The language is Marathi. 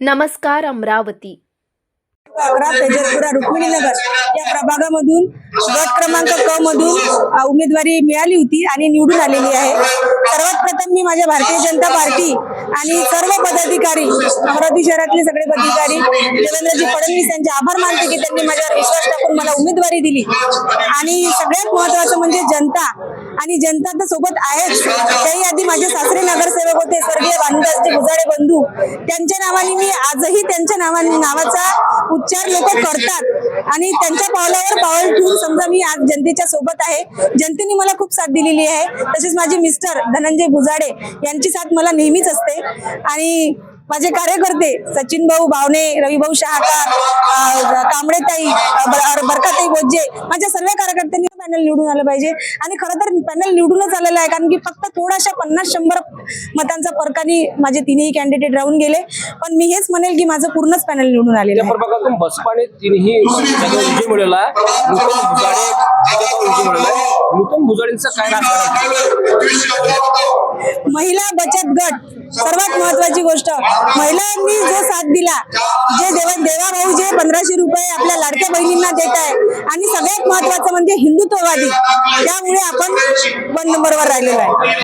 नमस्कार अमरावती. रुक्मिणीनगर. या प्रभागामधून गट क्रमांक क मधून उमेदवारी मिळाली होती आणि निवडून आलेली आहे. सर्वात प्रथम मी माझ्या भारतीय जनता पार्टी आणि सर्व पदाधिकारी अमरावती शहरातले सगळे पदाधिकारी देवेंद्रजी फडणवीस यांचे आभार मानते की त्यांनी माझ्यावर विश्वास टाकून मला उमेदवारी दिली. आणि सगळ्यात महत्वाचं म्हणजे जनता. आणि जनता तर सोबत आहेच. त्याही आधी माझे सासरे नगरसेवक होते स्वर्गीय भानुदासजी गुजारे बंधू. त्यांच्या नावाने मी आजही त्यांच्या नावाने नावाचा उच्चार लोक करतात. आणि त्यांच्या पावलावर पाऊल ठेवून समजा मी आज जनतेच्या सोबत आहे. जनतेने मला खूप साथ दिलेली आहे. तसेच माझे मिस्टर धनंजय भुजाडे यांची साथ मला नेहमीच असते. आणि माझे कार्यकर्ते सचिन भाऊ भावने रविभाऊ शहाकार कांबळेताई बरकाताई बोज्जे माझ्या सर्व कार्यकर्त्यांनी पॅनल निवडून आलं पाहिजे. आणि खरं तर पॅनल निवडूनच आलेलं आहे कारण की फक्त थोडाशा पन्नास शंभर मतांचा फरकाने माझे तिन्ही कॅन्डिडेट राहून गेले. पण मी हेच म्हणेल की माझं पूर्णच पॅनल निवडून आलेलं आहे. प्रभागातून बसपाने तिन्ही विजय मिळवला नूतन भुजाडे नूतन भुजाडेंचा काय महिला बचत गट सर्वात महत्वाची गोष्ट. महिलांनी जो साथ दिला जे देवा देवा भाऊ जे पंधराशे रुपये आपल्या लाडक्या बहिणींना देत आहे आणि सगळ्यात महत्वाचं म्हणजे हिंदुत्ववादी त्यामुळे आपण वन नंबरवर राहिलेलो आहे.